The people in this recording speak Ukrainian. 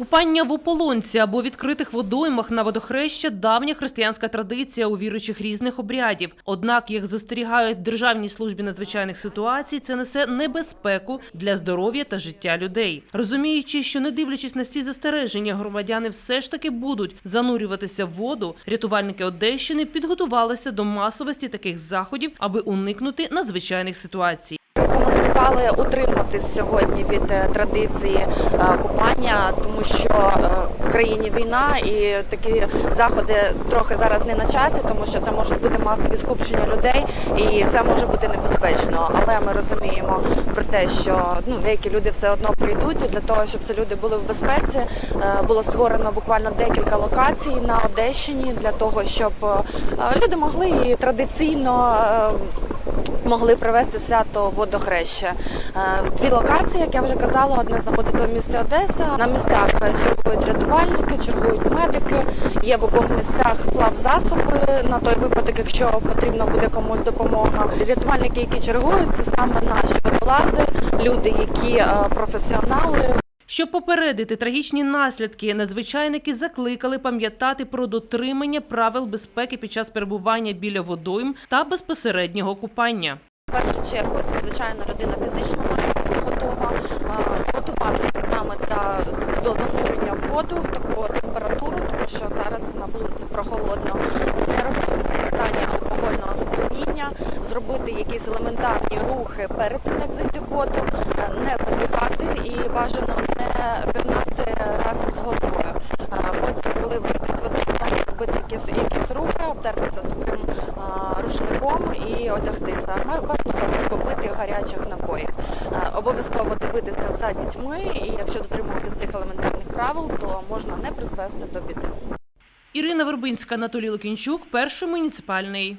Купання в ополонці або відкритих водоймах на водохреща – давня християнська традиція у віруючих різних обрядів. Однак, як застерігають в Державній службі надзвичайних ситуацій, це несе небезпеку для здоров'я та життя людей. Розуміючи, що не дивлячись на всі застереження, громадяни все ж таки будуть занурюватися в воду, рятувальники Одещини підготувалися до масовості таких заходів, аби уникнути надзвичайних ситуацій. Рекомендували утриматись сьогодні від е, традиції е, купання, тому що е, в країні війна і такі заходи трохи зараз не на часі, тому що це можуть бути масові скупчення людей, і це може бути небезпечно. Але ми розуміємо про те, що ну деякі люди все одно прийдуть і для того, щоб ці люди були в безпеці. Було створено буквально декілька локацій на Одещині для того, щоб люди могли традиційно. Могли провести свято водохреща. Е, Дві локації, як я вже казала, одна знаходиться в місті Одеса. На місцях чергують рятувальники, чергують медики. Є в обох місцях плавзасоби на той випадок, якщо потрібна буде комусь допомога. Рятувальники, які чергують, це саме наші водолази, люди, які е, професіонали, Щоб попередити трагічні наслідки, надзвичайники закликали пам'ятати про дотримання правил безпеки під час перебування біля водойм та безпосереднього купання. В першу чергу це звичайно людина фізично має готова готуватися саме для до занурення в воду в таку температуру, тому що зараз на вулиці прохолодно. Не робити це стані алкогольного сп'яніння, зробити якісь елементарні рухи перед тим, як зайти в воду, е, не забігати і бажано пірнати разом з головою. Е, Потім, коли вийти з води, знову робити якісь, якісь рухи, обтертися а, рушником і одягтися. Бажано також попити гарячих напоїв. Е, Обов'язково дивитися за дітьми, і якщо дотримуватися цих елементарних правил, то можна не призвести до біди. Ірина Вербинська, Анатолій Лукінчук, перший муніципальний.